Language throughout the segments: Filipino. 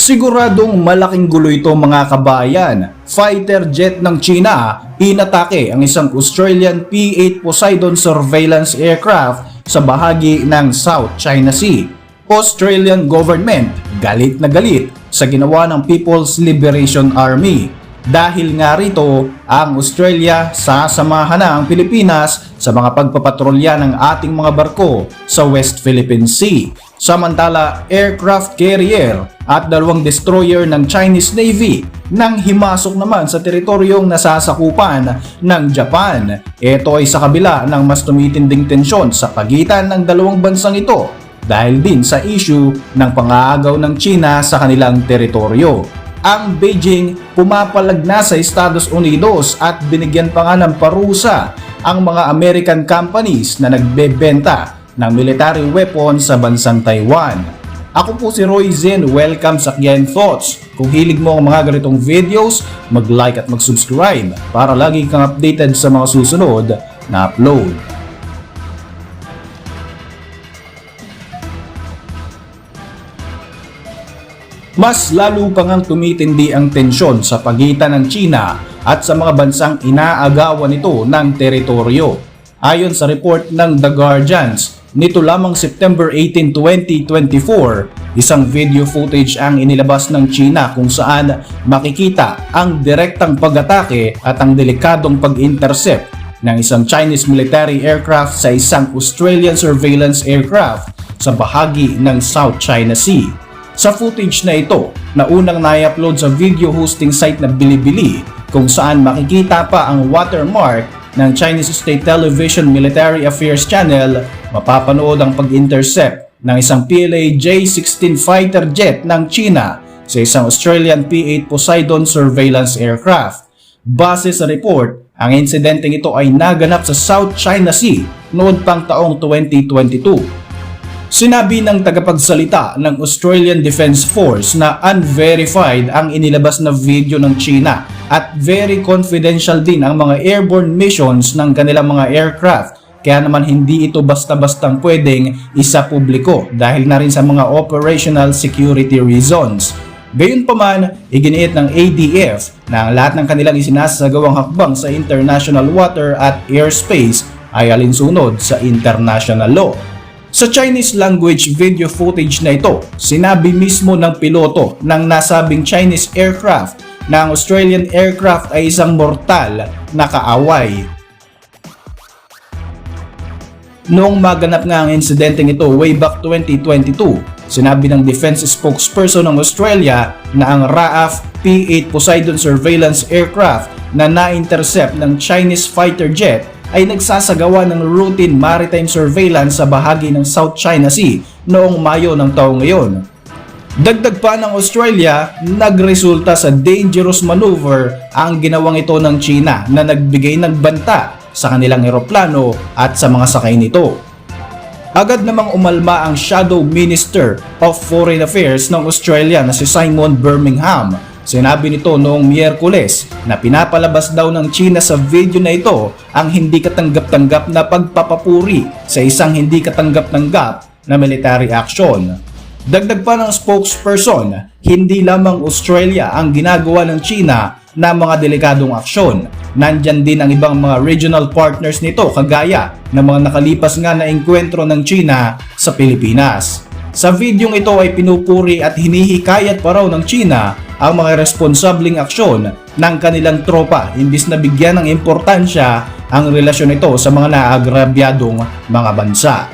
Siguradong malaking gulo ito mga kabayan. Fighter jet ng China inatake ang isang Australian P-8 Poseidon surveillance aircraft sa bahagi ng South China Sea. Australian government galit na galit sa ginawa ng People's Liberation Army. Dahil nga rito, ang Australia sasamahan na ang Pilipinas sa mga pagpapatrolya ng ating mga barko sa West Philippine Sea. Samantala, aircraft carrier at dalawang destroyer ng Chinese Navy nang himasok naman sa teritoryong nasasakupan ng Japan. Ito ay sa kabila ng mas tumitinding tensyon sa pagitan ng dalawang bansang ito dahil din sa issue ng pangaagaw ng China sa kanilang teritoryo ang Beijing pumapalag na sa Estados Unidos at binigyan pa nga ng parusa ang mga American companies na nagbebenta ng military weapons sa bansang Taiwan. Ako po si Roy Zen, welcome sa Kian Thoughts. Kung hilig mo ang mga ganitong videos, mag-like at mag-subscribe para lagi kang updated sa mga susunod na upload. Mas lalo pa ngang tumitindi ang tensyon sa pagitan ng China at sa mga bansang inaagawan nito ng teritoryo. Ayon sa report ng The Guardians, nito lamang September 18, 2024, isang video footage ang inilabas ng China kung saan makikita ang direktang pag-atake at ang delikadong pag-intercept ng isang Chinese military aircraft sa isang Australian surveillance aircraft sa bahagi ng South China Sea. Sa footage na ito, na unang na-upload sa video hosting site na Bilibili kung saan makikita pa ang watermark ng Chinese State Television Military Affairs Channel, mapapanood ang pag-intercept ng isang PLA J-16 fighter jet ng China sa isang Australian P-8 Poseidon surveillance aircraft. Base sa report, ang insidenteng ito ay naganap sa South China Sea noon pang taong 2022. Sinabi ng tagapagsalita ng Australian Defence Force na unverified ang inilabas na video ng China at very confidential din ang mga airborne missions ng kanilang mga aircraft kaya naman hindi ito basta-bastang pwedeng isa publiko dahil na rin sa mga operational security reasons. Gayunpaman, iginiit ng ADF na ang lahat ng kanilang isinasagawang hakbang sa international water at airspace ay alinsunod sa international law. Sa Chinese language video footage na ito, sinabi mismo ng piloto ng nasabing Chinese aircraft na ang Australian aircraft ay isang mortal na kaaway. Noong maganap nga ang insidenteng ito way back 2022, sinabi ng defense spokesperson ng Australia na ang RAAF P-8 Poseidon surveillance aircraft na na-intercept ng Chinese fighter jet ay nagsasagawa ng routine maritime surveillance sa bahagi ng South China Sea noong Mayo ng taong ngayon. Dagdag pa ng Australia, nagresulta sa dangerous maneuver ang ginawang ito ng China na nagbigay ng banta sa kanilang eroplano at sa mga sakay nito. Agad namang umalma ang Shadow Minister of Foreign Affairs ng Australia na si Simon Birmingham Sinabi nito noong Miyerkules na pinapalabas daw ng China sa video na ito ang hindi katanggap-tanggap na pagpapapuri sa isang hindi katanggap-tanggap na military action. Dagdag pa ng spokesperson, hindi lamang Australia ang ginagawa ng China na mga delikadong aksyon. Nandyan din ang ibang mga regional partners nito kagaya ng mga nakalipas nga na engkwentro ng China sa Pilipinas. Sa videong ito ay pinupuri at hinihikayat pa raw ng China ang mga responsabling aksyon ng kanilang tropa imbis na bigyan ng importansya ang relasyon nito sa mga naagrabyadong mga bansa.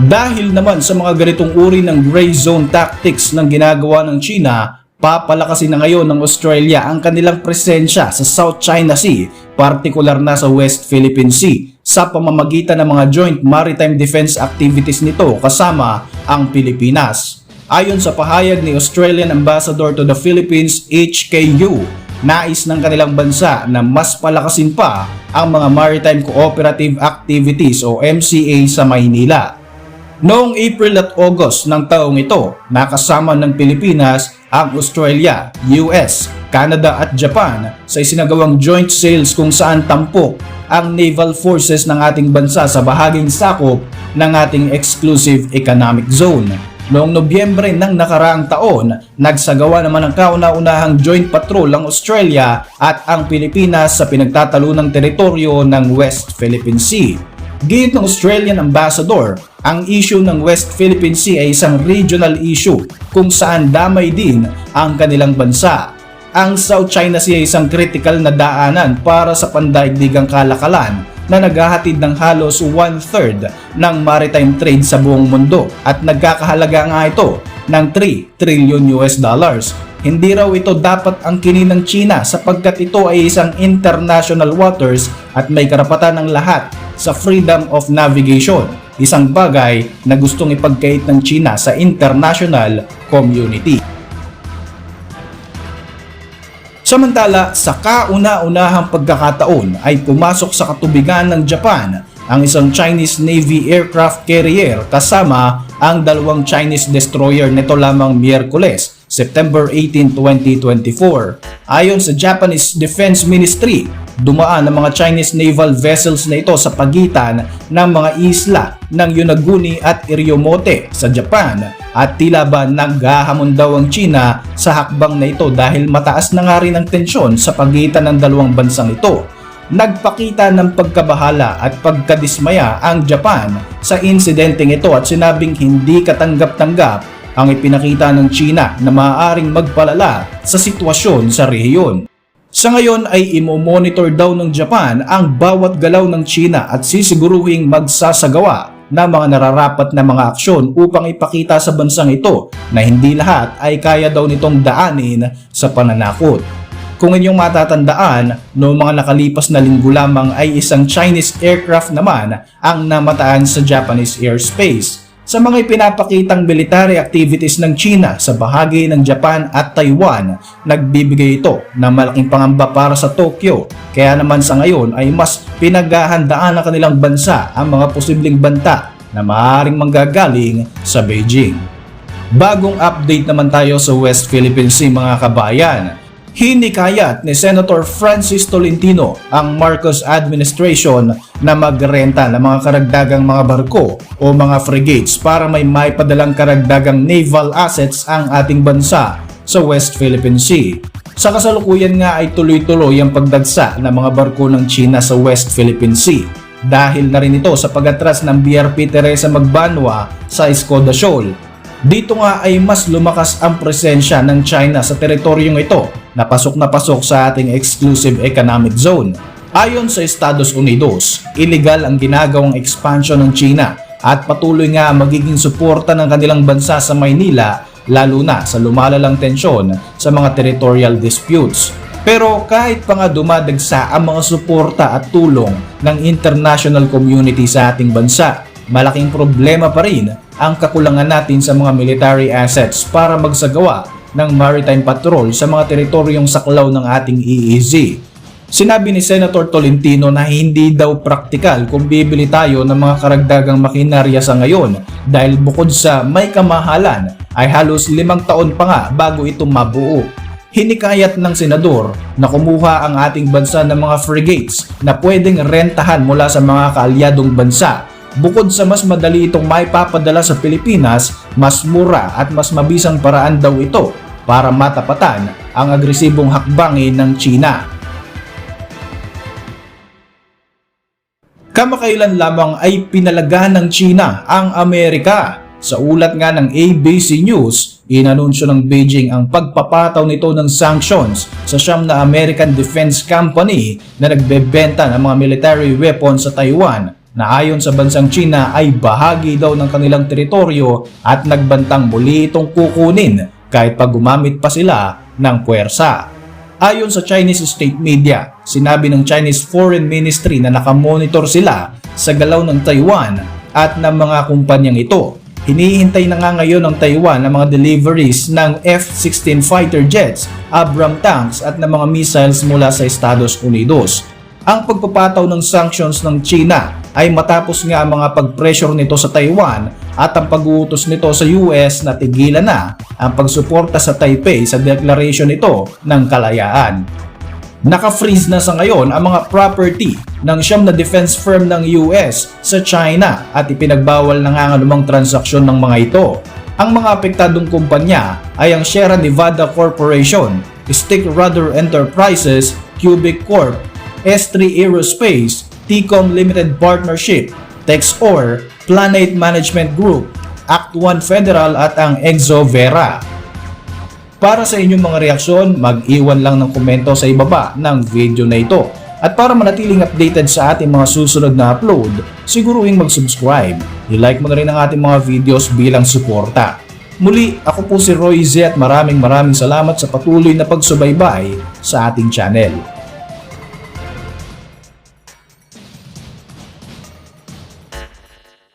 Dahil naman sa mga ganitong uri ng gray zone tactics ng ginagawa ng China, papalakasin na ngayon ng Australia ang kanilang presensya sa South China Sea, partikular na sa West Philippine Sea, sa pamamagitan ng mga joint maritime defense activities nito kasama ang Pilipinas. Ayon sa pahayag ni Australian Ambassador to the Philippines HKU, nais ng kanilang bansa na mas palakasin pa ang mga Maritime Cooperative Activities o MCA sa Maynila. Noong April at August ng taong ito, nakasama ng Pilipinas ang Australia, US, Canada at Japan sa isinagawang joint sales kung saan tampok ang naval forces ng ating bansa sa bahaging sakop ng ating exclusive economic zone. Noong Nobyembre ng nakaraang taon, nagsagawa naman ng kauna-unahang joint patrol ang Australia at ang Pilipinas sa pinagtatalunang teritoryo ng West Philippine Sea. Gayun ng Australian Ambassador, ang issue ng West Philippine Sea ay isang regional issue kung saan damay din ang kanilang bansa. Ang South China Sea ay isang critical na daanan para sa pandaigdigang kalakalan na naghahatid ng halos one-third ng maritime trade sa buong mundo at nagkakahalaga nga ito ng 3 trillion US dollars. Hindi raw ito dapat ang kini ng China sapagkat ito ay isang international waters at may karapatan ng lahat sa freedom of navigation. Isang bagay na gustong ipagkait ng China sa international community. Samantala, sa kauna-unahang pagkakataon ay pumasok sa katubigan ng Japan ang isang Chinese Navy aircraft carrier kasama ang dalawang Chinese destroyer nito lamang Miyerkules, September 18, 2024. Ayon sa Japanese Defense Ministry, dumaan ang mga Chinese naval vessels na ito sa pagitan ng mga isla ng Yonaguni at Iriomote sa Japan at tila ba naghahamon daw ang China sa hakbang na ito dahil mataas na nga rin ang tensyon sa pagitan ng dalawang bansang ito. Nagpakita ng pagkabahala at pagkadismaya ang Japan sa insidenteng ito at sinabing hindi katanggap-tanggap ang ipinakita ng China na maaaring magpalala sa sitwasyon sa rehiyon. Sa ngayon ay imo-monitor daw ng Japan ang bawat galaw ng China at sisiguruhing magsasagawa ng mga nararapat na mga aksyon upang ipakita sa bansang ito na hindi lahat ay kaya daw nitong daanin sa pananakot. Kung inyong matatandaan, noong mga nakalipas na linggo lamang ay isang Chinese aircraft naman ang namataan sa Japanese airspace. Sa mga ipinapakitang military activities ng China sa bahagi ng Japan at Taiwan, nagbibigay ito ng malaking pangamba para sa Tokyo. Kaya naman sa ngayon ay mas pinaghahandaan ng kanilang bansa ang mga posibleng banta na maaaring manggagaling sa Beijing. Bagong update naman tayo sa West Philippine Sea mga kabayan. Hinikayat ni Senator Francis Tolentino ang Marcos administration na magrenta ng mga karagdagang mga barko o mga frigates para may maipadalang karagdagang naval assets ang ating bansa sa West Philippine Sea. Sa kasalukuyan nga ay tuloy-tuloy ang pagdagsa ng mga barko ng China sa West Philippine Sea. Dahil na rin ito sa pagatras ng BRP Teresa Magbanwa sa Escoda Shoal dito nga ay mas lumakas ang presensya ng China sa teritoryong ito na pasok na pasok sa ating exclusive economic zone. Ayon sa Estados Unidos, illegal ang ginagawang expansion ng China at patuloy nga magiging suporta ng kanilang bansa sa Maynila lalo na sa lumalalang tensyon sa mga territorial disputes. Pero kahit pa nga dumadagsa ang mga suporta at tulong ng international community sa ating bansa, malaking problema pa rin ang kakulangan natin sa mga military assets para magsagawa ng maritime patrol sa mga teritoryong saklaw ng ating EEZ. Sinabi ni Senator Tolentino na hindi daw praktikal kung bibili tayo ng mga karagdagang makinarya sa ngayon dahil bukod sa may kamahalan ay halos limang taon pa nga bago ito mabuo. Hinikayat ng senador na kumuha ang ating bansa ng mga frigates na pwedeng rentahan mula sa mga kaalyadong bansa Bukod sa mas madali itong maipapadala sa Pilipinas, mas mura at mas mabisang paraan daw ito para matapatan ang agresibong hakbangin ng China. Kamakailan lamang ay pinalaga ng China ang Amerika. Sa ulat nga ng ABC News, inanunsyo ng Beijing ang pagpapataw nito ng sanctions sa siyam na American Defense Company na nagbebenta ng mga military weapons sa Taiwan na ayon sa bansang China ay bahagi daw ng kanilang teritoryo at nagbantang muli itong kukunin kahit pag gumamit pa sila ng puwersa. Ayon sa Chinese state media, sinabi ng Chinese Foreign Ministry na nakamonitor sila sa galaw ng Taiwan at ng mga kumpanyang ito. Hinihintay na nga ngayon ng Taiwan ang mga deliveries ng F-16 fighter jets, Abram tanks at ng mga missiles mula sa Estados Unidos. Ang pagpapataw ng sanctions ng China ay matapos nga ang mga pag-pressure nito sa Taiwan at ang pag-uutos nito sa US na tigilan na ang pagsuporta sa Taipei sa declaration nito ng kalayaan. Naka-freeze na sa ngayon ang mga property ng siyam na defense firm ng US sa China at ipinagbawal na nga anumang transaksyon ng mga ito. Ang mga apektadong kumpanya ay ang Sierra Nevada Corporation, Stick Rudder Enterprises, Cubic Corp, S3 Aerospace, Tcom Limited Partnership, Texor, Planet Management Group, Act 1 Federal at ang Exo Vera. Para sa inyong mga reaksyon, mag-iwan lang ng komento sa ibaba ng video na ito. At para manatiling updated sa ating mga susunod na upload, siguruhin mag-subscribe. I-like mo na rin ang ating mga videos bilang suporta. Muli, ako po si Roy Z at maraming maraming salamat sa patuloy na pagsubaybay sa ating channel.